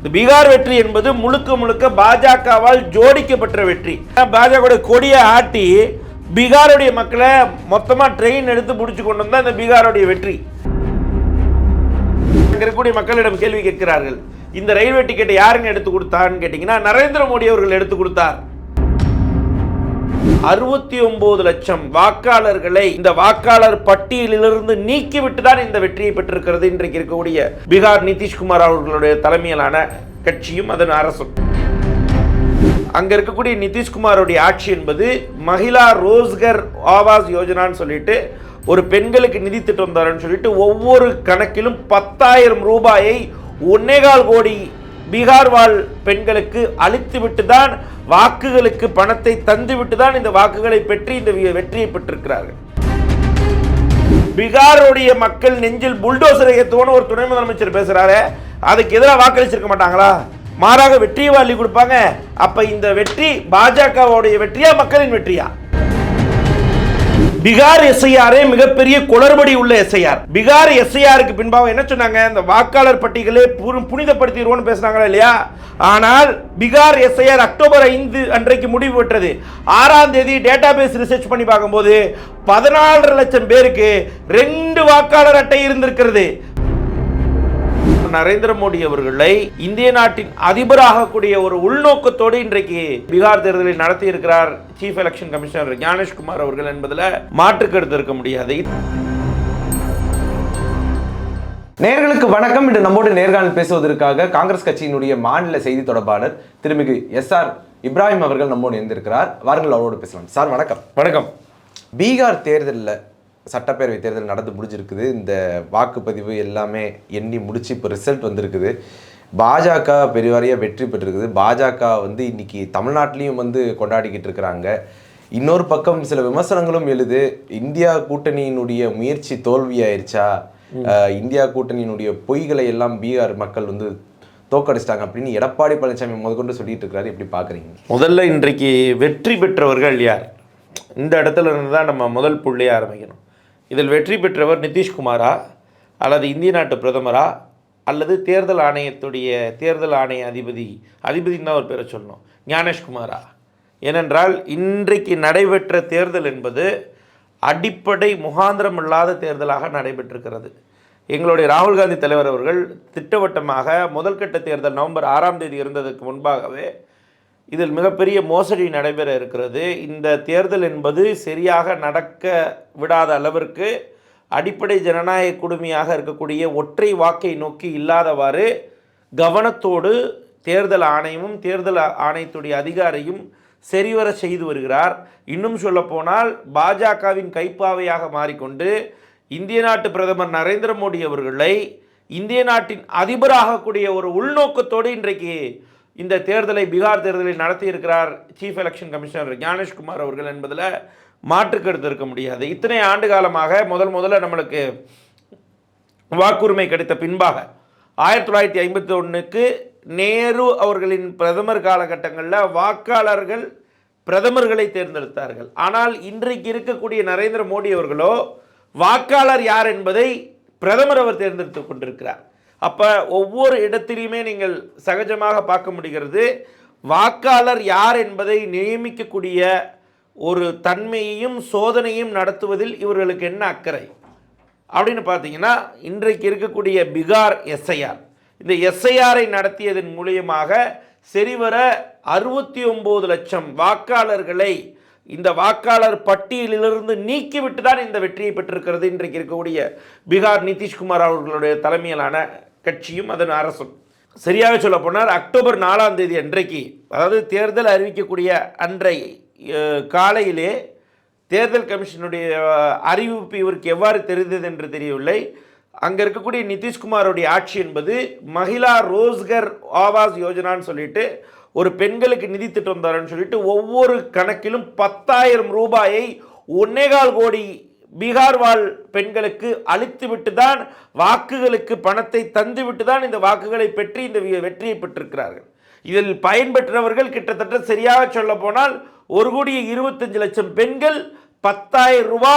இந்த பீகார் வெற்றி என்பது முழுக்க முழுக்க பாஜகவால் ஜோடிக்கப்பட்ட வெற்றி. பாஜக கொடியை ஆட்டி பீகாருடைய மக்களை மொத்தமா ட்ரெயின் எடுத்து பிடிச்சு கொண்டு வந்தா இந்த பீகாருடைய வெற்றி. இருக்கக்கூடிய மக்களிடம் கேள்வி கேட்கிறார்கள். இந்த ரயில்வே டிக்கெட்டை யாருங்க எடுத்து கொடுத்தான்னு கேட்டீங்கன்னா நரேந்திர மோடி அவர்கள் எடுத்து கொடுத்தார். அறுபத்தி ஒன்பது லட்சம் வாக்காளர்களை இந்த வாக்காளர் பட்டியலிலிருந்து நீக்கிவிட்டு தான் இந்த வெற்றியை பெற்றிருக்கிறது. இன்றைக்கு இருக்கக்கூடிய பீகார் நிதிஷ்குமார் அவர்களுடைய தலைமையிலான கட்சியும் அதன் அரசும். அங்க இருக்கக்கூடிய நிதிஷ்குமாரோடைய ஆட்சி என்பது மகிழா ரோஸ்கர் ஆவாஸ் யோஜனான்னு சொல்லிட்டு ஒரு பெண்களுக்கு நிதி திட்டம் தரேன்னு சொல்லிட்டு ஒவ்வொரு கணக்கிலும் பத்தாயிரம் ரூபாயை ஒன்னேகால் கோடி பீகார் வாழ் பெண்களுக்கு அளித்துவிட்டு தான் வாக்குகளுக்கு பணத்தை தந்துவிட்டு தான் இந்த வாக்குகளை பெற்று இந்த வெற்றியை பெற்றிருக்கிறார்கள். பீகாருடைய மக்கள் நெஞ்சில் புல்டோசரை ஏற்றுவோன்னு ஒரு துணை முதலமைச்சர் பேசுறாரு அதுக்கு எதிராக வாக்களிச்சிருக்க மாட்டாங்களா? மாறாக வெற்றியை வாழி கொடுப்பாங்க. அப்ப இந்த வெற்றி பாஜகவுடைய வெற்றியா மக்களின் வெற்றியா? பீகார் எஸ்ஐஆரே மிகப்பெரிய குளறுபடி உள்ள எஸ்ஐஆர். பீகார் எஸ்ஐஆருக்கு பின்பாக என்ன சொன்னாங்க? இந்த வாக்காளர் பட்டியலை புரு- புனிதப்படுத்திடுவோம்னு பேசுனாங்களா இல்லையா? ஆனால் பீகார் எஸ்ஐஆர் அக்டோபர் ஐந்து அன்றைக்கு முடிவு பெற்றது. ஆறாம் தேதி டேட்டா பேஸ் ரிசர்ச் பண்ணி பார்க்கும்போது பதினாலரை லட்சம் பேருக்கு ரெண்டு வாக்காளர் அட்டை இருந்திருக்கிறது. நரேந்திர மோடி அவர்களை இந்திய நாட்டின் அதிபராகக்கூடிய ஒரு உள்நோக்கத்தோடு இன்றைக்கு பீகார் தேர்தலை நடத்தி இருக்கிறார் சீஃப் எலெக்ஷன் கமிஷனர் ஞானேஷ்குமார் அவர்கள் என்பதில் மாற்று கருத்து இருக்க முடியாது. நேர்களுக்கு வணக்கம். இன்று நம்மோடு நேர்காணல் பேசுவதற்காக காங்கிரஸ் கட்சியினுடைய மாநில செய்தி தொடர்பாளர் திருமிகு எஸ் ஆர் இப்ராஹிம் அவர்கள் நம்மோடு இருந்திருக்கிறார் வாருங்கள் அவரோடு பேசலாம். சார் வணக்கம். வணக்கம். பீகார் தேர்தலில் சட்டப்பேரவை தேர்தல் நடந்து முடிஞ்சிருக்குது. இந்த வாக்குப்பதிவு எல்லாமே எண்ணி முடிச்சு இப்போ ரிசல்ட் வந்திருக்குது. பாஜக பெருவாரியாக வெற்றி பெற்றிருக்குது. பாஜக வந்து இன்னைக்கு தமிழ்நாட்டிலையும் வந்து கொண்டாடிக்கிட்டு இருக்கிறாங்க. இன்னொரு பக்கம் சில விமர்சனங்களும் எழுது. இந்தியா கூட்டணியினுடைய முயற்சி தோல்வியாயிருச்சா? இந்தியா கூட்டணியினுடைய பொய்களை எல்லாம் பீகார் மக்கள் வந்து தோக்கடிச்சிட்டாங்க அப்படின்னு எடப்பாடி பழனிசாமி முதற்கொண்டு சொல்லிட்டு இருக்கிறாரு. எப்படி பார்க்குறீங்க முதல்ல இன்றைக்கு வெற்றி பெற்றவர்கள் யார்? இந்த இடத்துல இருந்து தான் நம்ம முதல் புள்ளியை ஆரம்பிக்கணும். இதில் வெற்றி பெற்றவர் நிதிஷ்குமாரா அல்லது இந்திய நாட்டு பிரதமரா அல்லது தேர்தல் ஆணையத்துடைய தேர்தல் ஆணைய அதிபதி அதிபதின்னு தான் ஒரு பேரை சொல்லணும். ஞானேஷ்குமாரா ஏனென்றால் இன்றைக்கு நடைபெற்ற தேர்தல் என்பது அடிப்படை முகாந்திரம் இல்லாத தேர்தலாக நடைபெற்றிருக்கிறது. எங்களுடைய ராகுல் காந்தி தலைவர் அவர்கள் திட்டவட்டமாக முதல்கட்ட தேர்தல் நவம்பர் ஆறாம் தேதி இருந்ததற்கு முன்பாகவே இதில் மிகப்பெரிய மோசடி நடைபெற இருக்கிறது. இந்த தேர்தல் என்பது சரியாக நடக்க விடாத அளவிற்கு அடிப்படை ஜனநாயக குடுமையாக இருக்கக்கூடிய ஒற்றை வாக்கை நோக்கி இல்லாதவாறு கவனத்தோடு தேர்தல் ஆணையமும் தேர்தல் ஆணையத்துடைய அதிகாரியும் சரிவர செய்து வருகிறார். இன்னும் சொல்லப்போனால் பாஜகவின் கைப்பாவையாக மாறிக்கொண்டு இந்திய நாட்டு பிரதமர் நரேந்திர மோடி அவர்களை இந்திய நாட்டின் அதிபராகக்கூடிய ஒரு உள்நோக்கத்தோடு இன்றைக்கு இந்த தேர்தலை பீகார் தேர்தலை நடத்தி இருக்கிறார் சீஃப் எலெக்ஷன் கமிஷனர் ஞானேஷ்குமார் அவர்கள் என்பதில் மாற்று இருக்க முடியாது. இத்தனை ஆண்டு காலமாக முதல் முதல்ல நம்மளுக்கு வாக்குரிமை கிடைத்த பின்பாக ஆயிரத்தி தொள்ளாயிரத்தி ஐம்பத்தி ஒன்றுக்கு நேரு அவர்களின் பிரதமர் காலகட்டங்களில் வாக்காளர்கள் பிரதமர்களை தேர்ந்தெடுத்தார்கள். ஆனால் இன்றைக்கு இருக்கக்கூடிய நரேந்திர மோடி அவர்களோ வாக்காளர் யார் என்பதை பிரதமர் அவர் தேர்ந்தெடுத்து கொண்டிருக்கிறார். அப்போ ஒவ்வொரு இடத்திலையுமே நீங்கள் சகஜமாக பார்க்க முடிகிறது. வாக்காளர் யார் என்பதை நியமிக்கக்கூடிய ஒரு தன்மையையும் சோதனையும் நடத்துவதில் இவர்களுக்கு என்ன அக்கறை? அப்படின்னு பார்த்தீங்கன்னா இன்றைக்கு இருக்கக்கூடிய பீகார் எஸ்ஐஆர். இந்த எஸ்ஐஆரை நடத்தியதன் மூலியமாக சரிவர அறுபத்தி ஒம்பது லட்சம் வாக்காளர்களை இந்த வாக்காளர் பட்டியலிலிருந்து நீக்கிவிட்டு தான் இந்த வெற்றியை பெற்றிருக்கிறது. இன்றைக்கு இருக்கக்கூடிய பீகார் நிதிஷ்குமார் அவர்களுடைய தலைமையிலான கட்சியும் அதன் அரசும். சரியாக சொல்ல போனால் அக்டோபர் நாலாம் தேதி அன்றைக்கு அதாவது தேர்தல் அறிவிக்கக்கூடிய அன்றை காலையிலே தேர்தல் கமிஷனுடைய அறிவிப்பு இவருக்கு எவ்வாறு தெரிந்தது என்று தெரியவில்லை. அங்கே இருக்கக்கூடிய நிதிஷ்குமாரோடைய ஆட்சி என்பது மகிழா ரோஸ்கர் ஆவாஸ் யோஜனான்னு சொல்லிட்டு ஒரு பெண்களுக்கு நிதி திட்டம் தரேன்னு சொல்லிட்டு ஒவ்வொரு கணக்கிலும் பத்தாயிரம் ரூபாயை ஒன்னேகால் கோடி பீகார் வாழ் பெண்களுக்கு அளித்துவிட்டு தான் வாக்குகளுக்கு பணத்தை தந்துவிட்டு தான் இந்த வாக்குகளை பெற்று இந்த வெற்றியை பெற்றிருக்கிறார்கள். இதில் பயன்பெற்றவர்கள் கிட்டத்தட்ட சரியாக சொல்ல போனால் ஒரு கோடியே இருபத்தஞ்சு லட்சம் பெண்கள் பத்தாயிரம் ரூபா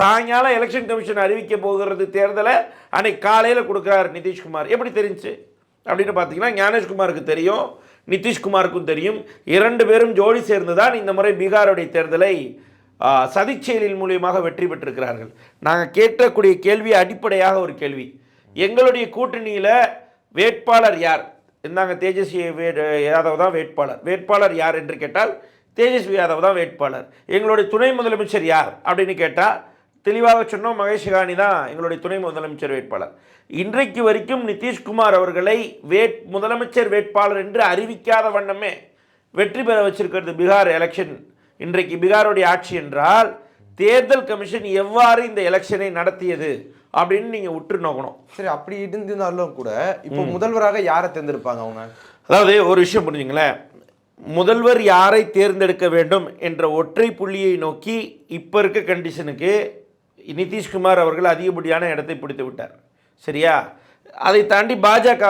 சாயங்காலம் எலெக்ஷன் கமிஷன் அறிவிக்க போகிறது தேர்தலை அன்னைக்கு காலையில் கொடுக்குறாரு நிதிஷ்குமார். எப்படி தெரிஞ்சு? அப்படின்னு பார்த்தீங்கன்னா ஞானேஷ்குமாருக்கு தெரியும் நிதிஷ்குமாருக்கும் தெரியும். இரண்டு பேரும் ஜோடி சேர்ந்து தான் இந்த முறை பீகாருடைய தேர்தலை சதிச்செயலின் மூலியமாக வெற்றி பெற்றிருக்கிறார்கள். நாங்கள் கேட்கக்கூடிய கேள்வி அடிப்படையாக ஒரு கேள்வி. எங்களுடைய கூட்டணியில் வேட்பாளர் யார்? இருந்தாங்க தேஜஸ்வி வே யாதவ் தான் வேட்பாளர். வேட்பாளர் யார் என்று கேட்டால் தேஜஸ்வி யாதவ் தான் வேட்பாளர். எங்களுடைய துணை முதலமைச்சர் யார்? அப்படின்னு கேட்டால் தெளிவாக சொன்னோம் மகேஷ்கானி தான் எங்களுடைய துணை முதலமைச்சர் வேட்பாளர். இன்றைக்கு வரைக்கும் நிதிஷ்குமார் அவர்களை வேட் முதலமைச்சர் வேட்பாளர் என்று அறிவிக்காத வண்ணமே வெற்றி பெற வச்சிருக்கிறது பீகார் எலெக்ஷன் இன்றைக்கு பீகாருடைய ஆட்சி என்றால் தேர்தல் கமிஷன் எவ்வாறு இந்த எலெக்ஷனை நடத்தியது அப்படின்னு நீங்கள் உற்று நோக்கணும். சரி அப்படி இருந்திருந்தாலும் கூட இப்போ முதல்வராக யாரை தேர்ந்தெடுப்பாங்க அவங்க? அதாவது ஒரு விஷயம் புரிஞ்சுங்களேன். முதல்வர் யாரை தேர்ந்தெடுக்க வேண்டும் என்ற ஒற்றை புள்ளியை நோக்கி இப்போ இருக்க கண்டிஷனுக்கு நிதிஷ்குமார் அவர்கள் அதிகப்படியான இடத்தை பிடித்து விட்டார். சரியா? அதை தாண்டி பாஜக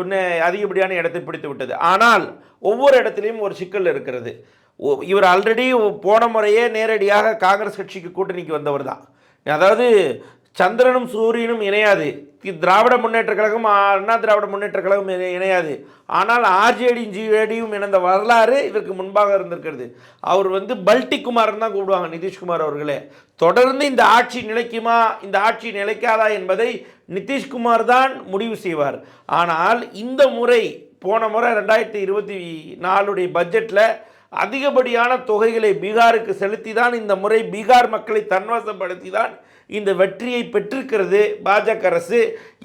ஒன்று அதிகப்படியான இடத்தை பிடித்து விட்டது. ஆனால் ஒவ்வொரு இடத்துலையும் ஒரு சிக்கல் இருக்கிறது. இவர் ஆல்ரெடி போன முறையே நேரடியாக காங்கிரஸ் கட்சிக்கு கூட்டணிக்கு வந்தவர் தான். அதாவது சந்திரனும் சூரியனும் இணையாது. திராவிட முன்னேற்ற கழகம் அண்ணா திராவிட முன்னேற்ற கழகம் இணை- இணையாது. ஆனால் ஆர்ஜேடியும் ஜிஏடியும் இணைந்த வரலாறு இதற்கு முன்பாக இருந்திருக்கிறது. அவர் வந்து பல்டி குமார்னு தான் கூப்பிடுவாங்க நிதிஷ்குமார் அவர்களே. தொடர்ந்து இந்த ஆட்சி நிலைக்குமா இந்த ஆட்சி நிலைக்காதா என்பதை நிதிஷ்குமார் தான் முடிவு செய்வார். ஆனால் இந்த முறை போன முறை ரெண்டாயிரத்தி இருபத்தி நாலுடைய பட்ஜெட்டில் அதிகப்படியான தொகைகளை பீகாருக்கு செலுத்தி தான் இந்த முறை பீகார் மக்களை தன்வசப்படுத்தி தான் இந்த வெற்றியை பெற்றிருக்கிறது பாஜக அரசு.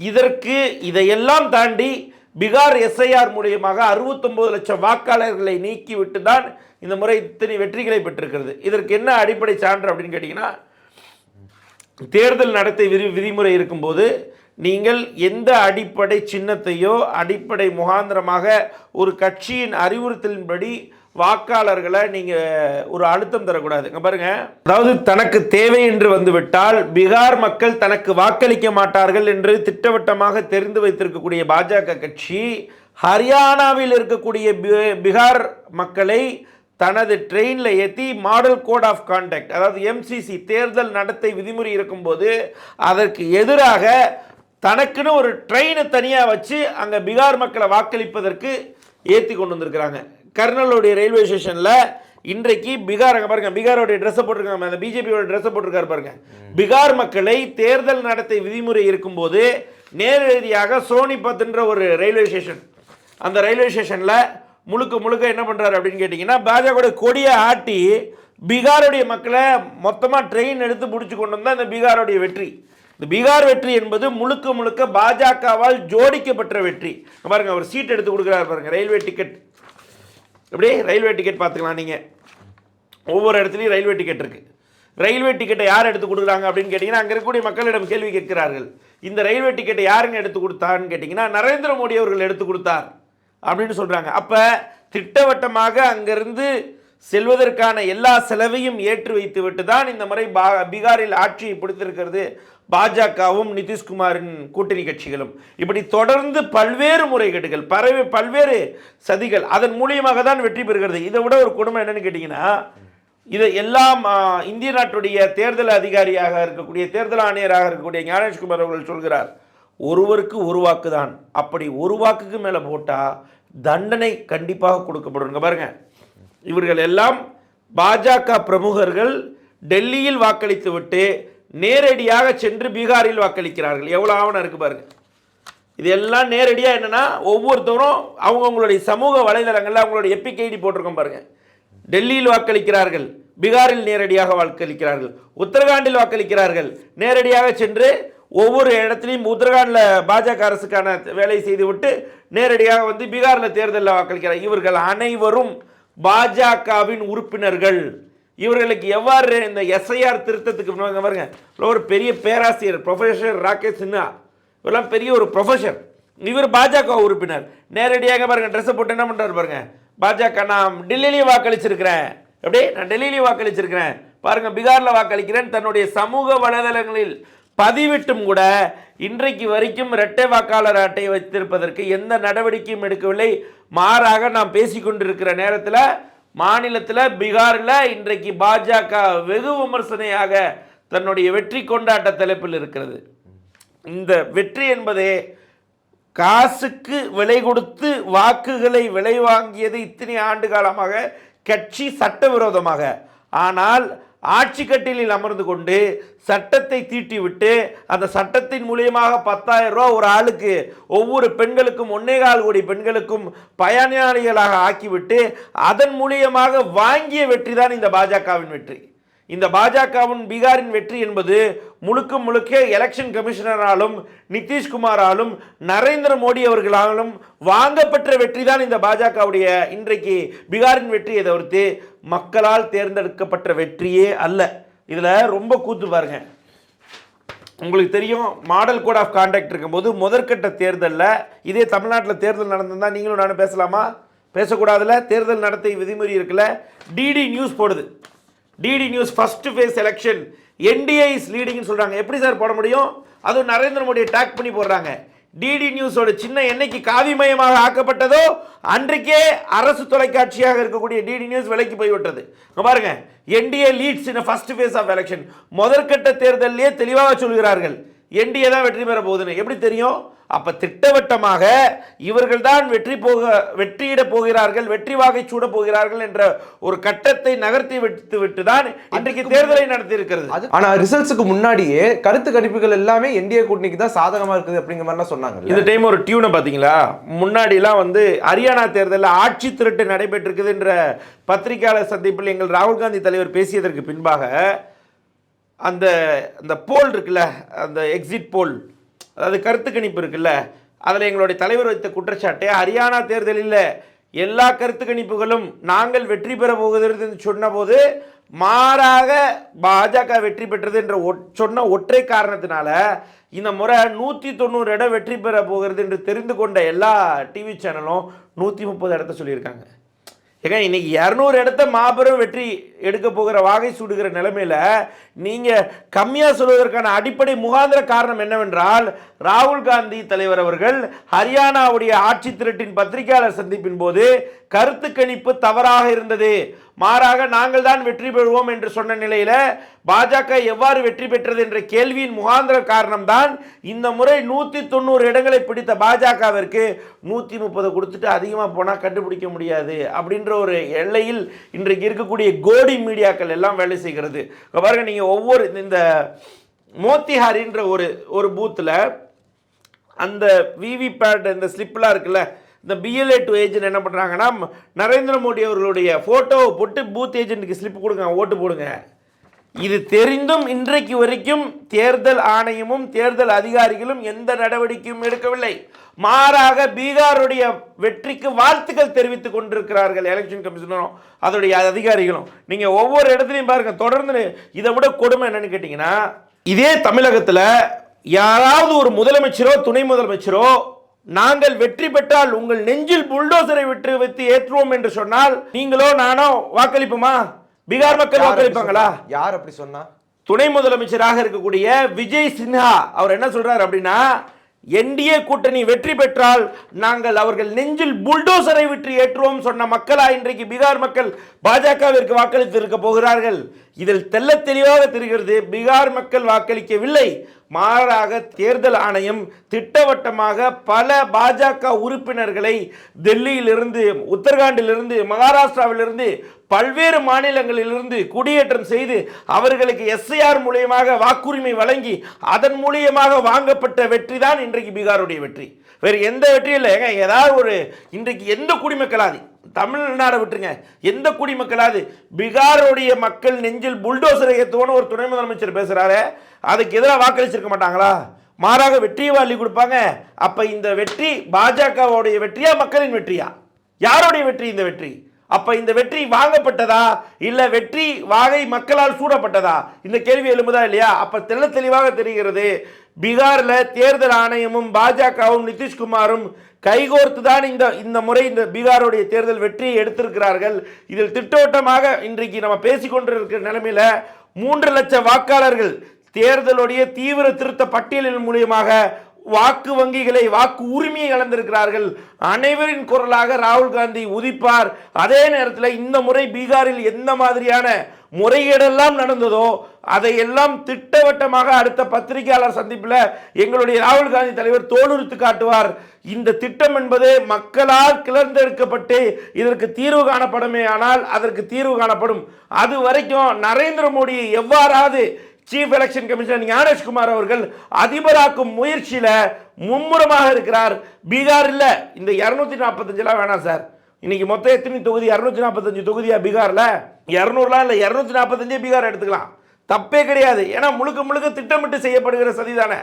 இதற்கு இதையெல்லாம் தாண்டி பீகார் எஸ்ஐஆர் மூலியமாக அறுபத்தொம்பது லட்சம் வாக்காளர்களை நீக்கிவிட்டு தான் இந்த முறை இத்தனை வெற்றிகளை பெற்றிருக்கிறது. இதற்கு என்ன அடிப்படை சான்று அப்படின்னு கேட்டிங்கன்னா தேர்தல் நடத்தை விதி விதிமுறை இருக்கும்போது நீங்கள் எந்த அடிப்படை சின்னத்தையோ அடிப்படை முகாந்திரமாக ஒரு கட்சியின் அறிவுறுத்தலின்படி வாக்காளர்களை நீங்கள் ஒரு அழுத்தம் தரக்கூடாது. பாருங்க. அதாவது தனக்கு தேவை என்று வந்துவிட்டால் பீகார் மக்கள் தனக்கு வாக்களிக்க மாட்டார்கள் என்று திட்டவட்டமாக தெரிந்து வைத்திருக்கக்கூடிய பாஜக கட்சி ஹரியானாவில் இருக்கக்கூடிய பி- பீகார் மக்களை தனது ட்ரெயினில் ஏற்றி மாடல் கோட் ஆஃப் கான்டாக்ட் அதாவது எம்சிசி தேர்தல் நடத்தை விதிமுறை இருக்கும்போது அதற்கு எதிராக தனக்குன்னு ஒரு ட்ரெயினை தனியாக வச்சு அங்கே பீகார் மக்களை வாக்களிப்பதற்கு ஏற்றி கொண்டு வந்திருக்கிறாங்க. கர்னலுடைய ரயில்வே ஸ்டேஷனில் இன்றைக்கு பீகார் அங்கே பாருங்க பீகாரோடைய ட்ரெஸ்ஸை போட்டிருக்காங்க அந்த பிஜேபியோட ட்ரெஸ்ஸை போட்டிருக்காரு பாருங்க. பீகார் மக்களை தேர்தல் நடத்தை விதிமுறை இருக்கும்போது நேரடியாக சோனிபத்ன்ற ஒரு ரயில்வே ஸ்டேஷன் அந்த ரயில்வே ஸ்டேஷனில் முழுக்க முழுக்க என்ன பண்ணுறாரு அப்படின்னு கேட்டிங்கன்னா பாஜகவுடைய கொடியை ஆட்டி பீகாருடைய மக்களை மொத்தமாக ட்ரெயின் எடுத்து பிடிச்சி கொண்டு வந்தால் இந்த பீகாருடைய வெற்றி. இந்த பீகார் வெற்றி என்பது முழுக்க முழுக்க பாஜகவால் ஜோடிக்கப்பட்ட வெற்றி. பாருங்க அவர் சீட் எடுத்து கொடுக்குறாரு பாருங்க ரயில்வே டிக்கெட் அப்படியே ரயில்வே டிக்கெட் பார்த்துக்கலாம் நீங்கள் ஒவ்வொரு இடத்துலையும் ரயில்வே டிக்கெட் இருக்குது ரயில்வே டிக்கெட்டை யார் எடுத்து கொடுக்குறாங்க அப்படின்னு கேட்டிங்கன்னா அங்கே இருக்கக்கூடிய மக்களிடம் கேள்வி கேட்கிறார்கள். இந்த ரயில்வே டிக்கெட்டை யாருங்க எடுத்து கொடுத்தான்னு கேட்டிங்கன்னா நரேந்திர மோடி அவர்கள் எடுத்து கொடுத்தார் அப்படின்னு சொல்கிறாங்க அப்போ திட்டவட்டமாக அங்கேருந்து செல்வதற்கான எல்லா செலவையும் ஏற்று வைத்துவிட்டு தான் இந்த முறை பா பீகாரில் ஆட்சியை பிடித்திருக்கிறது. பாஜகவும் நிதிஷ்குமாரின் கூட்டணி கட்சிகளும். இப்படி தொடர்ந்து பல்வேறு முறைகேடுகள் பரவி பல்வேறு சதிகள் அதன் மூலியமாக தான் வெற்றி பெறுகிறது. இதை விட ஒரு குடும்பம் என்னன்னு கேட்டிங்கன்னா இதை எல்லாம் இந்திய நாட்டுடைய தேர்தல் அதிகாரியாக இருக்கக்கூடிய தேர்தல் ஆணையராக இருக்கக்கூடிய ஞானேஷ்குமார் அவர்கள் சொல்கிறார் ஒருவருக்கு ஒரு வாக்கு தான் அப்படி ஒரு வாக்குக்கு மேலே போட்டால் தண்டனை கண்டிப்பாக கொடுக்கப்படும் பாருங்கள் இவர்கள் எல்லாம் பாஜக பிரமுகர்கள் டெல்லியில் வாக்களித்துவிட்டு நேரடியாக சென்று பீகாரில் வாக்களிக்கிறார்கள். எவ்வளோ ஆவணம் இருக்கு பாருங்க. இது எல்லாம் நேரடியாக என்னென்னா ஒவ்வொருத்தரும் அவங்கவுங்களுடைய சமூக வலைதளங்களில் அவங்களுடைய எப்பிக் ஐடி போட்டிருக்கோம் பாருங்க. டெல்லியில் வாக்களிக்கிறார்கள் பீகாரில் நேரடியாக வாக்களிக்கிறார்கள் உத்தரகாண்டில் வாக்களிக்கிறார்கள். நேரடியாக சென்று ஒவ்வொரு இடத்துலையும் உத்தரகாண்டில் பாஜக அரசுக்கான வேலை செய்துவிட்டு நேரடியாக வந்து பீகாரில் தேர்தலில் வாக்களிக்கிறார். இவர்கள் அனைவரும் பாஜகவின் உறுப்பினர்கள். இவர்களுக்கு எவ்வாறு இந்த எஸ்ஐஆர் திருத்தத்துக்கு பாருங்க. ஒரு பெரிய பேராசிரியர் ப்ரொஃபஸர் ராகேஷ் சின்ஹா. இவரெல்லாம் பெரிய ஒரு ப்ரொஃபஸர் இவர் பாஜக உறுப்பினர். நேரடியாக பாருங்க ட்ரெஸ்ஸை போட்டு என்ன பண்ணுறாரு பாருங்க. பாஜக நான் டெல்லியிலேயே வாக்களிச்சிருக்கிறேன். எப்படி நான் டெல்லியிலேயே வாக்களிச்சிருக்கிறேன். பாருங்க பீகாரில் வாக்களிக்கிறேன். தன்னுடைய சமூக வலைதளங்களில் பதிவிட்டும் கூட இன்றைக்கு வரைக்கும் இரட்டை வாக்காளர் அட்டை வைத்திருப்பதற்கு எந்த நடவடிக்கையும் எடுக்கவில்லை. மாறாக நாம் பேசிக்கொண்டிருக்கிற நேரத்தில் மாநிலத்தில் பீகாரில் இன்றைக்கு பாஜக வெகு விமர்சனையாக தன்னுடைய வெற்றி கொண்டாட்ட தலைப்பில் இருக்கிறது. இந்த வெற்றி என்பதே காசுக்கு விலை கொடுத்து வாக்குகளை விலை வாங்கியது இத்தனை ஆண்டு காலமாக கட்சி சட்டவிரோதமாக. ஆனால் ஆட்சி கட்டிலில் அமர்ந்து கொண்டு சட்டத்தை தீட்டிவிட்டு அந்த சட்டத்தின் மூலியமாக பத்தாயிரம் ரூபா ஒரு ஆளுக்கு ஒவ்வொரு பெண்களுக்கும் ஒன்னேகால் கோடி பெண்களுக்கும் பயனாளிகளாக ஆக்கிவிட்டு அதன் மூலியமாக வாங்கிய வெற்றி தான் இந்த பாஜகவின் வெற்றி. இந்த பாஜகவின் பீகாரின் வெற்றி என்பது முழுக்க முழுக்க எலெக்ஷன் கமிஷனராலும் நிதிஷ்குமாராலும் நரேந்திர மோடி அவர்களாலும் வாங்கப்பெற்ற வெற்றி தான் இந்த பாஜகவுடைய இன்றைக்கு பீகாரின் வெற்றியை தவிர்த்து மக்களால் தேர்ந்தெடுக்கப்பட்ட வெற்றியே அல்ல. இதில் ரொம்ப கூத்து பாருங்க. உங்களுக்கு தெரியும் மாடல் கோட் ஆஃப் கான்டாக்ட் இருக்கும்போது முதற்கட்ட தேர்தலில் இதே தமிழ்நாட்டில் தேர்தல் நடந்திருந்தால் நீங்களும் நானும் பேசலாமா? பேசக்கூடாதுல தேர்தல் நடத்தை விதிமுறை இருக்குல்ல. டிடி நியூஸ் போடுது. DD news first phase election NDA is லீடிங்னு சொல்கிறாங்க எப்படி சார் போட முடியும்? அதுவும் நரேந்திர மோடியை டேக் பண்ணி போடுறாங்க. டிடி நியூஸோட சின்ன என்னைக்கு காவிமயமாக ஆக்கப்பட்டதோ அன்றைக்கே அரசு தொலைக்காட்சியாக இருக்கக்கூடிய டிடி நியூஸ் விலைக்கு போய்விட்டது. பாருங்க NDA leads in first phase of election முதற்கட்ட தேர்தலிலே தெளிவாக சொல்கிறார்கள். என்டிஏ தான் வெற்றி பெற போகுதுன்னு. எப்படி தெரியும்? அப்ப திட்டவட்டமாக இவர்கள் தான் வெற்றி போக வெற்றியிட போகிறார்கள் வெற்றி வாகை சூட போகிறார்கள் என்ற ஒரு கட்டத்தை நகர்த்தி விட்டு விட்டு தான் இன்றைக்கு தேர்தலை நடத்தி இருக்கிறது. அது ஆனா ரிசல்ட்ஸுக்கு முன்னாடியே கருத்து கணிப்புகள் எல்லாமே என்டிஏ கூட்டணிக்கு தான் சாதகமா இருக்குது அப்படிங்கிற மாதிரிலாம் சொன்னாங்க இந்த டைம் ஒரு டியூனை பார்த்தீங்களா? முன்னாடிலாம் வந்து ஹரியானா தேர்தலில் ஆட்சி திருட்டு நடைபெற்றிருக்குது என்ற பத்திரிகையாளர் சந்திப்பில் எங்கள் ராகுல் காந்தி தலைவர் பேசியதற்கு பின்பாக அந்த அந்த போல் இருக்குல்ல அந்த எக்ஸிட் போல் அதாவது கருத்து கணிப்பு இருக்குல்ல அதில் எங்களுடைய தலைவர் வைத்த குற்றச்சாட்டை ஹரியானா தேர்தலில் எல்லா கருத்து கணிப்புகளும் நாங்கள் வெற்றி பெற போகிறது என்று சொன்னபோது மாறாக பாஜக வெற்றி பெற்றது என்ற ஒட்- சொன்ன ஒற்றை காரணத்தினால இந்த முறை நூற்றி தொண்ணூறு இடம் வெற்றி பெற போகிறது என்று தெரிந்து கொண்ட எல்லா டிவி சேனலும் நூற்றி முப்பது இடத்த சொல்லியிருக்காங்க. ஏங்க இன்னைக்கு இரநூறு இடத்த மாபெரும் வெற்றி எடுக்க போகிற வாகை சூடுகிற நிலைமையில் நீங்கள் கம்மியாக சொல்வதற்கான அடிப்படை முகாந்திர காரணம் என்னவென்றால் ராகுல் காந்தி தலைவர் அவர்கள் ஹரியானாவுடைய ஆட்சி திரட்டின் பத்திரிகையாளர் சந்திப்பின் போது கருத்து கணிப்பு தவறாக இருந்தது. மாறாக நாங்கள் தான் வெற்றி பெறுவோம் என்று சொன்ன நிலையில் பாஜக எவ்வாறு வெற்றி பெற்றது என்ற கேள்வியின் முகாந்திர காரணம்தான் இந்த முறை நூற்றி தொண்ணூறு இடங்களை பிடித்த பாஜகவிற்கு நூற்றி முப்பது கொடுத்துட்டு அதிகமாக போனால் கண்டுபிடிக்க முடியாது அப்படின்ற ஒரு எல்லையில் இன்றைக்கு இருக்கக்கூடிய கோடி மீடியாக்கள் எல்லாம் வேலை செய்கிறது. பாருங்கள் நீங்கள் ஒவ்வொரு இந்த மோத்திஹாரின்ற ஒரு ஒரு பூத்தில் அந்த விவிபேட் இந்த ஸ்லிப்லாம் இருக்குல்ல இந்த பிஎல்ஏ டு ஏஜென்ட் என்ன பண்ணுறாங்கன்னா நரேந்திர மோடி அவர்களுடைய ஃபோட்டோவை போட்டு பூத் ஏஜென்ட்டுக்கு ஸ்லிப் கொடுங்க ஓட்டு போடுங்க. இது தெரிந்தும் இன்றைக்கு வரைக்கும் தேர்தல் ஆணையமும் தேர்தல் அதிகாரிகளும் எந்த நடவடிக்கையும் எடுக்கவில்லை. மாறாக பீகாருடைய வெற்றிக்கு வாழ்த்துக்கள் தெரிவித்துக் கொண்டிருக்கிறார்கள் எலெக்ஷன் கமிஷனரும் அதோடைய அதிகாரிகளும். நீங்கள் ஒவ்வொரு இடத்துலையும் பாருங்க தொடர்ந்து இதை விட கொடுமை என்னன்னு கேட்டிங்கன்னா இதே தமிழகத்தில் யாராவது ஒரு முதலமைச்சரோ துணை முதலமைச்சரோ நாங்கள் வெற்றி பெற்றால் உங்கள் நெஞ்சில் புல்டோசரை விட்டு வைத்து ஏற்றுவோம் என்று சொன்னால் நீங்களோ நானோ வாக்களிப்புமா? பீகார் மக்கள் வாக்களிப்பாங்களா? யார் அப்படி சொன்னா? துணை முதலமைச்சராக இருக்கக்கூடிய விஜய் சின்ஹா அவர் என்ன சொல்றாரு அப்படின்னா என்டிஏ கூட்டணி வெற்றி பெற்றால் நாங்கள் அவர்கள் நெஞ்சில் புல்டோசரை விட்டு ஏற்றுவோம் சொன்ன மக்களா இன்றைக்கு பீகார் மக்கள் பாஜகவிற்கு வாக்களித்து இருக்க போகிறார்கள். இதில் தெல்ல தெளிவாக தெரிகிறது பீகார் மக்கள் வாக்களிக்கவில்லை. மாறாக தேர்தல் ஆணையம் திட்டவட்டமாக பல பாஜக உறுப்பினர்களை டெல்லியிலிருந்து உத்தரகாண்டிலிருந்து மகாராஷ்டிராவிலிருந்து பல்வேறு மாநிலங்களிலிருந்து குடியேற்றம் செய்து அவர்களுக்கு எஸ்ஐஆர் மூலியமாக வாக்குரிமை வழங்கி அதன் மூலியமாக வாங்கப்பட்ட வெற்றி தான் இன்றைக்கு பீகாருடைய வெற்றி. வேறு எந்த வெற்றியும் இல்லை. ஏதாவது ஒரு இன்றைக்கு எந்த குடிமக்களாதி தமிழ்நாடை விட்டுருங்க. எந்த குடிமக்களாவது? பீகாருடைய மக்கள் நெஞ்சில் புல்டோசரை ஏற்றுவோன்னு ஒரு துணை முதலமைச்சர் பேசுகிறாரு அதுக்கு எதிராக வாக்களிச்சிருக்க மாட்டாங்களா? மாறாக வெற்றியை வாழி கொடுப்பாங்க. அப்போ இந்த வெற்றி பாஜகவுடைய வெற்றியா மக்களின் வெற்றியா? யாருடைய வெற்றி இந்த வெற்றி? அப்போ இந்த வெற்றி வாங்கப்பட்டதா? இல்லை வெற்றி வாகை மக்களால் சூடப்பட்டதா? இந்த கேள்வி எழும்புதா இல்லையா? அப்போ தெள்ள தெளிவாக தெரிகிறது. பீகாரில் தேர்தல் ஆணையமும் பாஜகவும் நிதிஷ்குமாரும் கைகோர்த்து தான் இந்த இந்த முறை இந்த பீகாருடைய தேர்தல் வெற்றியை எடுத்திருக்கிறார்கள். இதில் திட்டவட்டமாக இன்றைக்கு நம்ம பேசிக்கொண்டிருக்கிற நிலைமையில மூன்று லட்சம் வாக்காளர்கள் தேர்தலுடைய தீவிர திருத்த பட்டியலின் மூலியமாக வாக்கு வங்கிகளை வாக்கு உரிமையை இழந்திருக்கிறார்கள். அனைவரின் குரலாக ராகுல் காந்தி உதிப்பார். அதே நேரத்தில் இந்த முறை பீகாரில் எந்த மாதிரியான முறைகேடெல்லாம் நடந்ததோ அதையெல்லாம் திட்டவட்டமாக அடுத்த பத்திரிகையாளர் சந்திப்பில் எங்களுடைய ராகுல் காந்தி தலைவர் தோலுரித்து காட்டுவார். இந்த திட்டம் என்பது மக்களால் கிளர்ந்தெடுக்கப்பட்டு இதற்கு தீர்வு காணப்படுமே ஆனால் அதற்கு தீர்வு காணப்படும். அது வரைக்கும் நரேந்திர மோடியை எவ்வாறாவது சீஃப் எலெக்ஷன் கமிஷனர் ஞானேஷ்குமார் அவர்கள் அதிபராக்கும் முயற்சியில் மும்முரமாக இருக்கிறார். பீகார் இந்த இரநூத்தி நாற்பத்தஞ்சுலாம் வேணாம் சார். இன்னைக்கு மொத்தம் எத்தனை தொகுதி? இரநூத்தி நாற்பத்தஞ்சு தொகுதியாக பீகாரில்? இரநூறுலாம் இல்லை இரநூத்தி நாற்பத்தஞ்சே பீகார் எடுத்துக்கலாம். தப்பே கிடையாது. ஏன்னா முழுக்க முழுக்க திட்டமிட்டு செய்யப்படுகிற சதி தானே.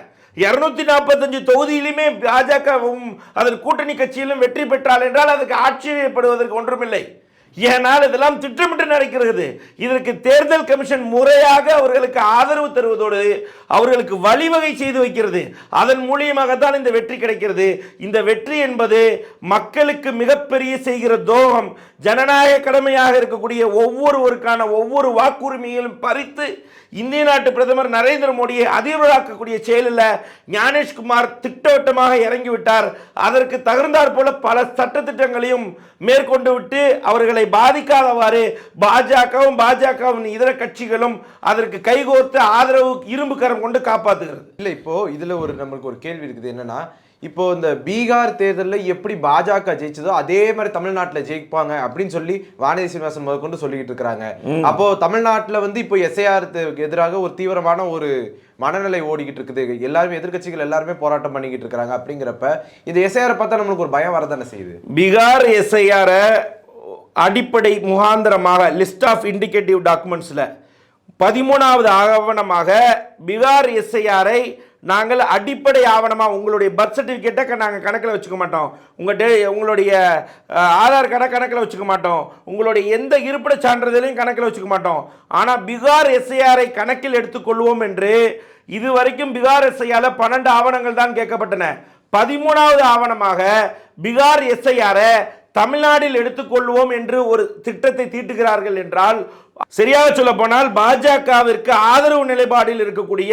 இரநூத்தி நாற்பத்தஞ்சு தொகுதியிலுமே பாஜகவும் அதன் கூட்டணி கட்சியிலும் வெற்றி பெற்றால் என்றால் அதுக்கு ஆச்சரியப்படுவதற்கு ஒன்றுமில்லை. ஏனால் இதெல்லாம் திட்டமிட்டு நடக்கிறது. இதற்கு தேர்தல் கமிஷன் முறையாக அவர்களுக்கு ஆதரவு தருவதோடு அவர்களுக்கு வழிவகை செய்து வைக்கிறது. அதன் மூலியமாகத்தான் இந்த வெற்றி கிடைக்கிறது. இந்த வெற்றி என்பது மக்களுக்கு மிகப்பெரிய செய்கிற துரோகம். ஜனநாயக கடமையாக இருக்கக்கூடிய ஒவ்வொருவருக்கான ஒவ்வொரு வாக்குரிமையிலும் பறித்து இந்திய நாட்டு பிரதமர் நரேந்திர மோடியை அதிபராக்கக்கூடிய செயலில் ஞானேஷ்குமார் திட்டவட்டமாக இறங்கிவிட்டார். அதற்கு தகுந்தாற் போல பல சட்டத்திட்டங்களையும் மேற்கொண்டு விட்டு அவர்களை பாதிக்காதவாறு பாஜகவும் பாஜகவின் இதர கட்சிகளும் அதற்கு கைகோர்த்து ஆதரவு இரும்பு கரம் கொண்டு காப்பாற்றுகிறது இல்லை இப்போ இதுல ஒரு நம்மளுக்கு ஒரு கேள்வி இருக்குது. என்னன்னா இப்போ இந்த பீகார் தேர்தலில் எப்படி பாஜக ஜெயிச்சதோ அதே மாதிரி தமிழ்நாட்டுல ஜெயிப்பாங்க அப்படின்னு சொல்லி வானதி சீனிவாசன் முதற்கொண்டு சொல்லிக்கிட்டு இருக்கிறாங்க. அப்போ தமிழ்நாட்டுல வந்து இப்போ எஸ்ஐஆர் எதிராக ஒரு தீவிரமான ஒரு மனநிலை ஓடிக்கிட்டு இருக்குது. எல்லாருமே எதிர்க்கட்சிகள் எல்லாருமே போராட்டம் பண்ணிக்கிட்டு இருக்கிறாங்க அப்படிங்கிறப்ப இந்த எஸ்ஐஆர் பார்த்தா நம்மளுக்கு ஒரு பயம் வரதானே செய்யுது? பீகார் எஸ்ஐஆரை அடிப்படை முகாந்திரமாக லிஸ்ட் ஆஃப் இண்டிகேட்டிவ் டாக்குமெண்ட்ஸில் பதிமூணாவது ஆவணமாக பீகார் எஸ்ஐஆரை நாங்கள் அடிப்படை ஆவணமாக உங்களுடைய பர்த் சர்டிஃபிகேட்டை நாங்கள் கணக்கில் வச்சுக்க மாட்டோம். உங்கள் டே உங்களுடைய ஆதார் கார்டை கணக்கில் வச்சுக்க மாட்டோம். உங்களுடைய எந்த இருப்பிட சான்றிதழையும் கணக்கில் வச்சுக்க மாட்டோம். ஆனால் பீகார் எஸ்ஐஆரை கணக்கில் எடுத்துக்கொள்வோம் என்று இதுவரைக்கும் பீகார் எஸ்ஐயால் பன்னெண்டு ஆவணங்கள் தான் கேட்கப்பட்டன. பதிமூணாவது ஆவணமாக பீகார் எஸ்ஐஆரை தமிழ்நாட்டில் எடுத்துக்கொள்வோம் என்று ஒரு திட்டத்தை தீட்டுகிறார்கள் என்றால் சரியாக சொல்ல போனால் பாஜகவிற்கு ஆதரவு நிலைப்பாடில் இருக்கக்கூடிய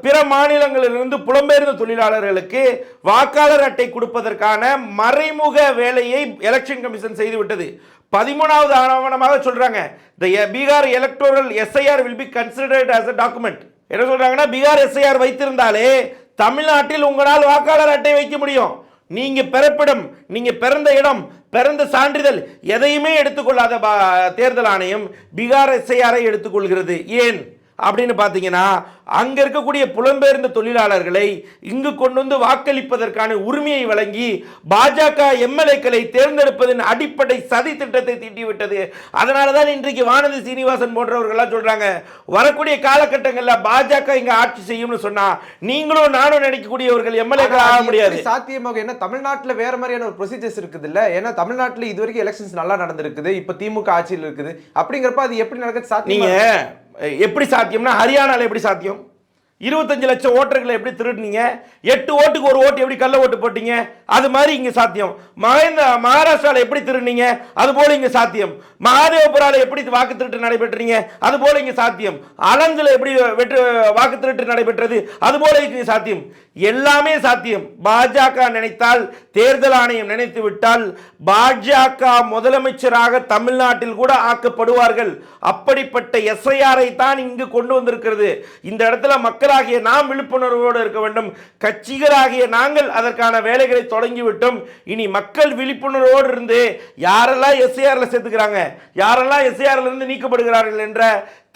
பிற மாநிலங்களிலிருந்து புலம்பெயர்ந்த தொழிலாளர்களுக்கு வாக்காளர் அட்டை கொடுப்பதற்கான மறைமுக வேலையை எலெக்ஷன் கமிஷன் செய்துவிட்டது. பதிமூணாவது ஆவணமாக சொல்றாங்க. The Bihar electoral SIR will be considered as a document என்ன சொல்றாங்கன்னா பீகார் எஸ்ஐஆர் வைத்திருந்தாலே தமிழ்நாட்டில் உங்களால் வாக்காளர் அட்டை வைக்க முடியும். நீங்க பிறப்பிடம் நீங்க பிறந்த இடம் பிறந்த சான்றிதழ் எதையுமே எடுத்துக்கொள்ளாத பா- தேர்தல் ஆணையம் பீகார் எஸ்ஐஆரை எடுத்துக்கொள்கிறது. ஏன்? அப்படின்னு பார்த்தீங்கன்னா அங்க இருக்கக்கூடிய புலம்பெயர்ந்த தொழிலாளர்களை இங்கு கொண்டு வந்து வாக்களிப்பதற்கான உரிமையை வழங்கி பாஜக எம்எல்ஏக்களை தேர்ந்தெடுப்பதன் அடிப்படை சதி திட்டத்தை தீட்டிவிட்டது. அதனால தான் இன்றைக்கு வானதி சீனிவாசன் போன்றவர்கள்லாம் சொல்றாங்க வரக்கூடிய காலகட்டங்களில் பாஜக இங்க ஆட்சி செய்யும்னு சொன்னா நீங்களும் நானும் நினைக்கக்கூடியவர்கள் எம்எல்ஏக்கள் ஆக முடியாது. சாத்தியமாக ஏன்னா தமிழ்நாட்டுல வேற மாதிரியான ஒரு ப்ரொசீஜர்ஸ் இருக்குது இல்ல ஏன்னா தமிழ்நாட்டுல இது வரைக்கும் எலெக்ஷன்ஸ் நல்லா நடந்திருக்குது இப்ப திமுக ஆட்சியில் இருக்குது. அப்படிங்கிறப்ப அது எப்படி நடக்குது நீங்க சாத்தியம் எப்படி சாத்தியம்னா ஹரியானாவில் எப்படி சாத்தியம்? இருபத்தஞ்சு லட்சம் ஓட்டர்களை எப்படி திருடுனீங்க? எட்டு ஓட்டுக்கு ஒரு ஓட்டு எப்படி கள்ள ஓட்டு போட்டீங்க? அது மாதிரி இங்கே சாத்தியம். மகேந்திர மகாராஷ்டிராவில் எப்படி திருடுனீங்க? அது போல இங்கே சாத்தியம். மகாதேவபுரால எப்படி வாக்கு திருட்டு நடைபெற்றீங்க? அது போல இங்கே சாத்தியம். அலங்கில் எப்படி வெற்று வாக்கு திருட்டு நடைபெற்றது? அது போல இங்கே சாத்தியம். எல்லாமே சாத்தியம். பாஜக நினைத்தால் தேர்தல் ஆணையம் நினைத்து விட்டால் பாஜக முதலமைச்சராக தமிழ்நாட்டில் கூட ஆக்கப்படுவார்கள். அப்படிப்பட்ட எஸ்ஐஆரை தான் இங்கு கொண்டு வந்திருக்கிறது. இந்த இடத்துல மக்களாகிய நாம் விழிப்புணர்வோடு இருக்க வேண்டும். கட்சிகளாகிய நாங்கள் அதற்கான வேலைகளை தொடங்கிவிட்டோம். இனி மக்கள் விழிப்புணர்வோடு இருந்து யாரெல்லாம் எஸ்ஐஆரில் சேர்த்துக்கிறாங்க? யாரெல்லாம் எஸ்ஐஆர்ல இருந்து நீக்கப்படுகிறார்கள் என்ற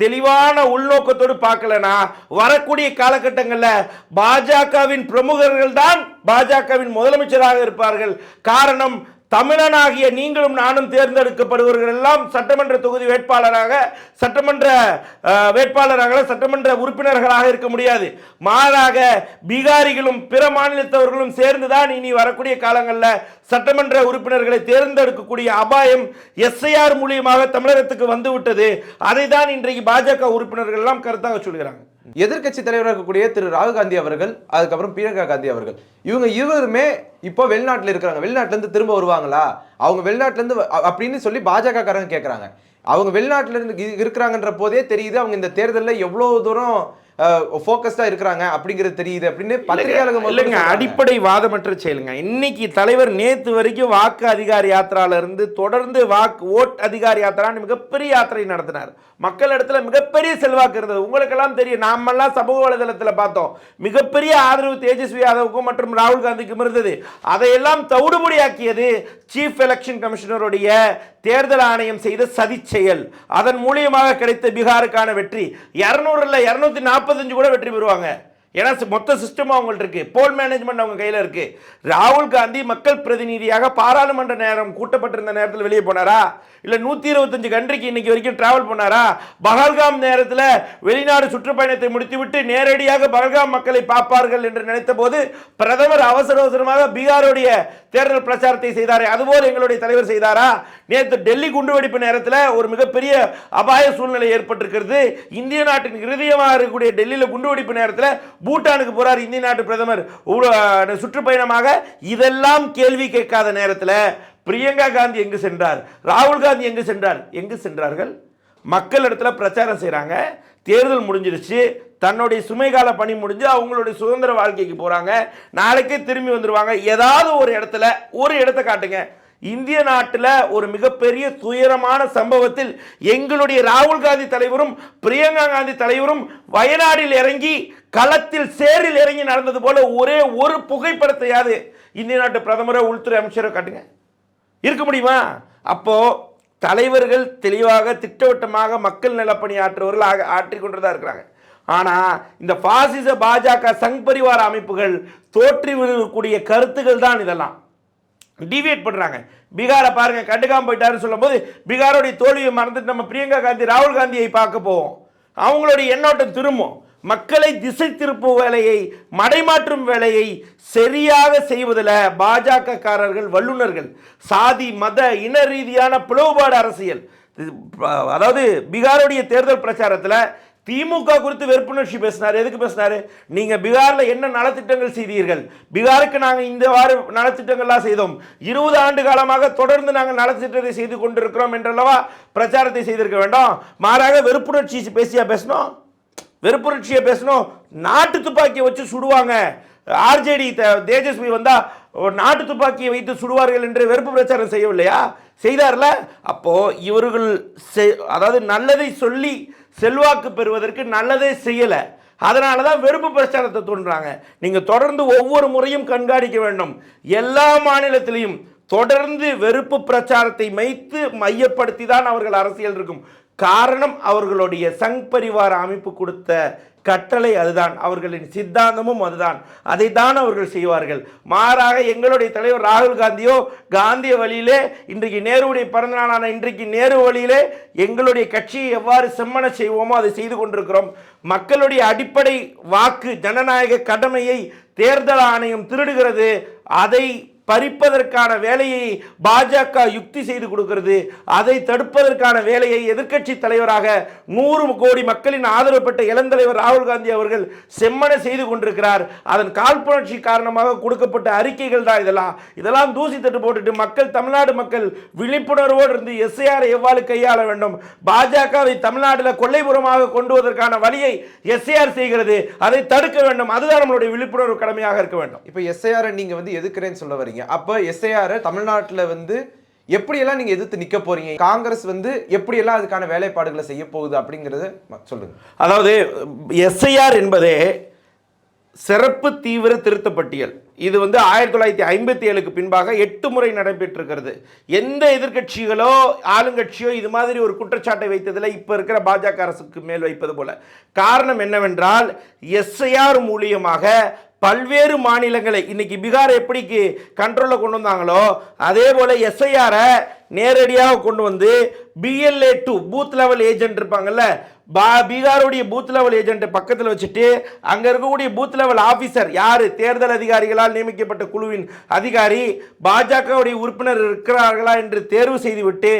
தெளிவான உள்நோக்கத்தோடு பார்க்கலனா வரக்கூடிய காலகட்டங்களில் பாஜகவின் பிரமுகர்கள் தான் பாஜகவின் முதலமைச்சராக இருப்பார்கள். காரணம் தமிழனாகிய நீங்களும் நானும் தேர்ந்தெடுக்கப்படுபவர்கள் எல்லாம் சட்டமன்ற தொகுதி வேட்பாளராக சட்டமன்ற வேட்பாளராக சட்டமன்ற உறுப்பினர்களாக இருக்க முடியாது. மாறாக பீகாரிகளும் பிற மாநிலத்தவர்களும் சேர்ந்துதான் இனி வரக்கூடிய காலங்களில் சட்டமன்ற உறுப்பினர்களை தேர்ந்தெடுக்கக்கூடிய அபாயம் எஸ்ஐஆர் மூலியமாக தமிழகத்துக்கு வந்துவிட்டது. அதை தான் இன்றைக்கு பாஜக உறுப்பினர்கள் எல்லாம் கருத்தாக சொல்கிறாங்க. எதிர்க்கட்சி தலைவராக இருக்கக்கூடிய திரு ராகுல் காந்தி அவர்கள் அதுக்கப்புறம் பிரியங்கா காந்தி அவர்கள். இவங்க இருவருமே இப்போ வெளிநாட்டில் இருக்கிறாங்க. வெளிநாட்டிலேருந்து திரும்ப வருவாங்களா? அவங்க வெளிநாட்டிலேருந்து அப்படின்னு சொல்லி பாஜக காரங்க கேட்குறாங்க அவங்க வெளிநாட்டிலேருந்து இருக்கிறாங்கன்ற போதே தெரியுது அவங்க இந்த தேர்தலில் எவ்வளோ தூரம் ஃபோக்கஸ்டா இருக்கிறாங்க அப்படிங்கிறது தெரியுது அப்படின்னு பத்திரிகையாளர்கள் இல்லைங்க. அடிப்படை வாதமற்ற செயலுங்க. இன்னைக்கு தலைவர் நேத்து வரைக்கும் வாக்கு அதிகார யாத்திரால இருந்து தொடர்ந்து வாக்கு ஓட் அதிகார யாத்திரான்னு மிகப்பெரிய யாத்திரை நடத்தினார். மக்கள் இடத்துல மிகப்பெரிய செல்வாக்கு இருந்தது. உங்களுக்கெல்லாம் தெரியும் நாமெல்லாம் சமூக வலைதளத்தில் பார்த்தோம். மிகப்பெரிய ஆதரவு தேஜஸ்வி யாதவுக்கும் மற்றும் ராகுல் காந்திக்கும் இருந்தது. அதையெல்லாம் தவிடுபடியாக்கியது சீஃப் எலெக்ஷன் கமிஷனருடைய தேர்தல் ஆணையம் செய்த சதி செயல் அதன் மூலியமாக கிடைத்த பீகாருக்கான வெற்றி. இரநூறுல இரநூத்தி நாற்பத்தஞ்சு கூட வெற்றி பெறுவாங்க. ஏன்னா மொத்த சிஸ்டம் அவங்கள்ட்ட இருக்கு. போல் மேனேஜ்மெண்ட் அவங்க கையில் இருக்கு. ராகுல் காந்தி மக்கள் பிரதிநிதியாக பாராளுமன்ற நேரம் கூட்டப்பட்டிருந்த நேரத்தில் வெளியே போனாரா? இல்லை நூற்றி இருபத்தஞ்சு கண்ட்ரிக்கு இன்னைக்கு வரைக்கும் டிராவல் பண்ணாரா பகல்காம் நேரத்தில் வெளிநாடு சுற்றுப்பயணத்தை முடித்துவிட்டு நேரடியாக பகல்காம் மக்களை பார்ப்பார்கள் என்று நினைத்த போது பிரதமர் அவசர அவசரமாக பீகாருடைய தேர்தல் பிரச்சாரத்தை செய்தாரே. அதுபோல் எங்களுடைய தலைவர் செய்தாரா? நேற்று டெல்லி குண்டுவெடிப்பு நேரத்தில் ஒரு மிகப்பெரிய அபாய சூழ்நிலை ஏற்பட்டிருக்கிறது. இந்திய நாட்டின் இருதயமாக இருக்கக்கூடிய டெல்லியில் குண்டுவெடிப்பு நேரத்தில் பூட்டானுக்கு போகிறார் இந்திய நாட்டு பிரதமர். சுற்றுப்பயணமாக இதெல்லாம் கேள்வி கேட்காத நேரத்தில் பிரியங்கா காந்தி எங்கு சென்றார்? ராகுல் காந்தி எங்கு சென்றார்? எங்கு சென்றார்கள்? மக்கள் இடத்துல பிரச்சாரம் செய்கிறாங்க தேர்தல் முடிஞ்சிருச்சு. தன்னுடைய சுமைகால பணி முடிஞ்சு அவங்களுடைய சுதந்திர வாழ்க்கைக்கு போகிறாங்க நாளைக்கே திரும்பி வந்துடுவாங்க ஏதாவது ஒரு இடத்துல ஒரு இடத்த காட்டுங்க. இந்திய நாட்டில் ஒரு மிகப்பெரிய துயரமான சம்பவத்தில் எங்களுடைய ராகுல் காந்தி தலைவரும் பிரியங்கா காந்தி தலைவரும் வயநாடில் இறங்கி களத்தில் சேரில் இறங்கி நடந்தது போல ஒரே ஒரு புகைப்படத்தையாவது இந்திய நாட்டு பிரதமரோ உள்துறை அமைச்சரோ காட்டுங்க. இருக்க முடியுமா? அப்போ தலைவர்கள் தெளிவாக திட்டவட்டமாக மக்கள் நலப்பணி ஆற்றுவர்கள் ஆக ஆற்றிக்கொண்டுதான் இருக்கிறாங்க. ஆனால் இந்த பாசிச பாஜக சங் பரிவார அமைப்புகள் தோற்றி விடக்கூடிய கருத்துக்கள் தான் இதெல்லாம். டிவியேட் பண்ணுறாங்க பீகாரை பாருங்க கண்டுக்காமல் போயிட்டாருன்னு சொல்லும்போது பீகாரோடைய தோல்வியை மறந்துட்டு நம்ம பிரியங்கா காந்தி ராகுல் காந்தியை பார்க்க போவோம். அவங்களுடைய எண்ணோட்டம் திரும்பும். மக்களை திசை திருப்பும் வேலையை மடைமாற்றும் வேலையை சரியாக செய்வதில் பாஜகக்காரர்கள் வல்லுநர்கள் சாதி மத இன ரீதியான பிளவுபாடு அரசியல். அதாவது பீகாருடைய தேர்தல் பிரச்சாரத்தில் திமுக குறித்து வெறுப்புணர்ச்சி பேசினார். எதுக்கு பேசினார்? நீங்கள் பீகாரில் என்ன நலத்திட்டங்கள் செய்தீர்கள்? பீகாருக்கு நாங்கள் இந்த வார நலத்திட்டங்கள்லாம் செய்தோம். இருபது ஆண்டு காலமாக தொடர்ந்து நாங்கள் நலத்திட்டத்தை செய்து கொண்டிருக்கிறோம் என்றல்லவா பிரச்சாரத்தை செய்திருக்க வேண்டாம். மாறாக வெறுப்புணர்ச்சி பேசியா பேசணும்? வெறுப்புணர்ச்சியை பேசணும். நாட்டு துப்பாக்கியை வச்சு சுடுவாங்க. ஆர்ஜேடி தேஜஸ்வி வந்தால் ஒரு நாட்டு துப்பாக்கியை வைத்து சுடுவார்கள் என்று வெறுப்பு பிரச்சாரம் செய்யவில்லையா? செய்தார்ல? அப்போது இவர்கள் அதாவது நல்லதை சொல்லி செல்வாக்கு பெறுவதற்கு நல்லதே செய்யலை. அதனால தான் வெறுப்பு பிரச்சாரத்தை தோன்றாங்க நீங்கள் தொடர்ந்து ஒவ்வொரு முறையும் கண்காணிக்க வேண்டும். எல்லா மாநிலத்திலையும் தொடர்ந்து வெறுப்பு பிரச்சாரத்தை மைத்து மையப்படுத்தி தான் அவர்கள் அரசியல் இருக்கும். காரணம் அவர்களுடைய சங் பரிவார அமைப்பு கொடுத்த கட்டளை அதுதான். அவர்களின் சித்தாந்தமும் அதுதான். அதைத்தான் அவர்கள் செய்வார்கள். மாறாக எங்களுடைய தலைவர் ராகுல் காந்தியோ காந்திய வழியிலே இன்றைக்கு நேருடைய பிறந்த நாளான இன்றைக்கு நேரு வழியிலே எங்களுடைய கட்சியை எவ்வாறு செம்மன செய்வோமோ அதை செய்து கொண்டிருக்கிறோம். மக்களுடைய அடிப்படை வாக்கு ஜனநாயக கடமையை தேர்தல் ஆணையம் திருடுகிறது. அதை பறிப்பதற்கான வேலையை பாஜக யுக்தி செய்து கொடுக்கிறது. அதை தடுப்பதற்கான வேலையை எதிர்க்கட்சி தலைவராக நூறு கோடி மக்களின் ஆதரவு பெற்ற இளந்தலைவர் ராகுல் காந்தி அவர்கள் செம்மன செய்து கொண்டிருக்கிறார். அதன் காழ்ப்புணர்ச்சி காரணமாக கொடுக்கப்பட்ட அறிக்கைகள் தான் இதெல்லாம். இதெல்லாம் தூசி தட்டு போட்டுட்டு மக்கள் தமிழ்நாடு மக்கள் விழிப்புணர்வோடு இருந்து எஸ்ஐஆர் எவ்வாறு கையாள வேண்டும்? பாஜகவை தமிழ்நாட்டில் கொள்ளைபுறமாக கொண்டு வருவதற்கான வழியை எஸ்ஐஆர் செய்கிறது. அதை தடுக்க வேண்டும். அதுதான் நம்மளுடைய விழிப்புணர்வு கடமையாக இருக்க வேண்டும். இப்போ எஸ்ஐஆர் நீங்க வந்து எதுக்குறேன்னு சொல்ல வரீங்க? அப்போ எஸ்ஐஆர் தமிழ்நாட்டில் வந்து எப்படியெல்லாம் நீங்கள் எதிர்த்து நிற்க போறீங்க? காங்கிரஸ் வந்து எப்படியெல்லாம் அதுக்கான வேலைப்பாடுகளை செய்ய போகுது அப்படிங்கறத சொல்லுங்கள் சொல்லுங்க. அதாவது எஸ்ஐஆர் என்பதே சிறப்பு தீவிர திருத்தப்பட்டியல் இது வந்து ஆயிரத்தி தொள்ளாயிரத்தி ஐம்பத்தி ஏழுக்கு பின்பாக எட்டு முறை நடைபெற்றிருக்கிறது. எந்த எதிர்க்கட்சிகளோ ஆளுங்கட்சியோ இது மாதிரி ஒரு குற்றச்சாட்டை வைத்ததில் இப்போ இருக்கிற பாஜக அரசுக்கு மேல் வைப்பது போல. காரணம் என்னவென்றால் எஸ்ஐஆர் மூலியமாக பல்வேறு மாநிலங்களை இன்னைக்கு பீகார் எப்படிக்கு கண்ட்ரோலில் கொண்டு வந்தாங்களோ அதே போல் எஸ்ஐஆரை நேரடியாக கொண்டு வந்து BLA two booth level agent இருப்பாங்கல்ல பா பீகாருடைய பூத் லெவல் ஏஜென்ட்டை பக்கத்தில் வச்சுட்டு அங்கே இருக்கக்கூடிய பூத் லெவல் ஆஃபீஸர் யார்? தேர்தல் அதிகாரிகளால் நியமிக்கப்பட்ட குழுவின் அதிகாரி. பாஜகவுடைய உறுப்பினர் இருக்கிறார்களா என்று தேர்வு செய்துவிட்டு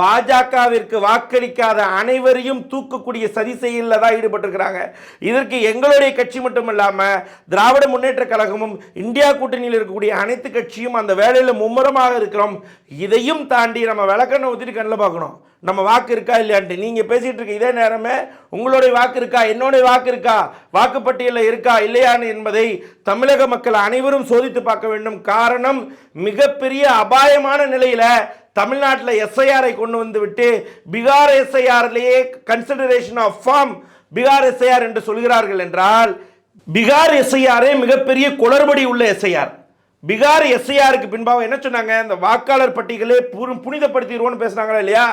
பாஜகவிற்கு வாக்களிக்காத அனைவரையும் தூக்கக்கூடிய சதி செயலில் தான் ஈடுபட்டிருக்கிறாங்க. இதற்கு எங்களுடைய கட்சி மட்டும் இல்லாமல் திராவிட முன்னேற்ற கழகமும் இந்தியா கூட்டணியில் இருக்கக்கூடிய அனைத்து கட்சியும் அந்த வேலையில் மும்முரமாக இருக்கிறோம். இதையும் தாண்டி நம்ம விளக்கண்ணை ஊற்றிட்டு கண்ணில் பார்க்கணும். நம்ம வாக்கு இருக்கா இல்லையான்ட்டு. நீங்கள் பேசிகிட்டு இருக்க இதே நேரமே உங்களுடைய வாக்கு இருக்கா? என்னுடைய வாக்கு இருக்கா? வாக்குப்பட்டியலில் இருக்கா? இல்லையான்னு என்பதை தமிழக மக்கள் அனைவரும் சோதித்து பார்க்க வேண்டும். காரணம் மிகப்பெரிய அபாயமான நிலையில் தமிழ்நாட்டில் எஸ்ஐஆரை கொண்டு வந்து விட்டு Bihar எஸ்ஐஆர்லேயே consideration of form Bihar SIR என்று சொல்கிறார்கள் என்றால் பீகார் எஸ்ஐஆரே மிகப்பெரிய குளறுபடி உள்ள எஸ்ஐஆர் பீகார் எஸ்ஐஆருக்கு பின்பாக என்ன சொன்னாங்க? இந்த வாக்காளர் பட்டியலே புனிதப்படுத்திடுவோம்னு பேசுனாங்களா இல்லையா?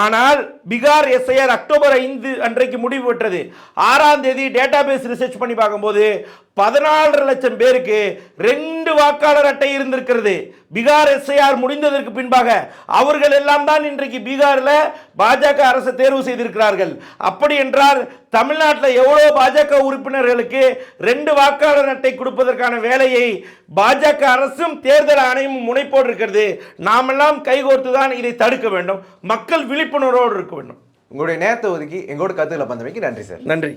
ஆனால் பீகார் எஸ்ஐஆர் அக்டோபர் ஐந்து அன்றைக்கு முடிவு பெற்றது. ஆறாம் தேதி டேட்டாபேஸ் ரிசர்ச் பண்ணி பார்க்கும்போது பதினாலரை லட்சம் பேருக்கு ரெண்டு வாக்காளர் அட்டை இருந்திருக்கிறது. பீகார் எஸ்ஐஆர் முடிந்ததற்கு பின்பாக அவர்கள் எல்லாம் தான் இன்றைக்கு பீகாரில் பாஜக அரசு தேர்வு செய்திருக்கிறார்கள். அப்படி என்றால் தமிழ்நாட்டில் எவ்வளோ பாஜக உறுப்பினர்களுக்கு ரெண்டு வாக்காளர் அட்டை கொடுப்பதற்கான வேலையை பாஜக அரசும் தேர்தல் ஆணையமும் முனைப்போடு இருக்கிறது நாமெல்லாம் கைகோர்த்து தான் இதை தடுக்க வேண்டும். மக்கள் விழிப்புணர்வோடு இருக்க வேண்டும். உங்களுடைய நேரத்தை ஒதுக்கி எங்களோட கருத்துக்களை பந்தமைக்கு நன்றி சார். நன்றி.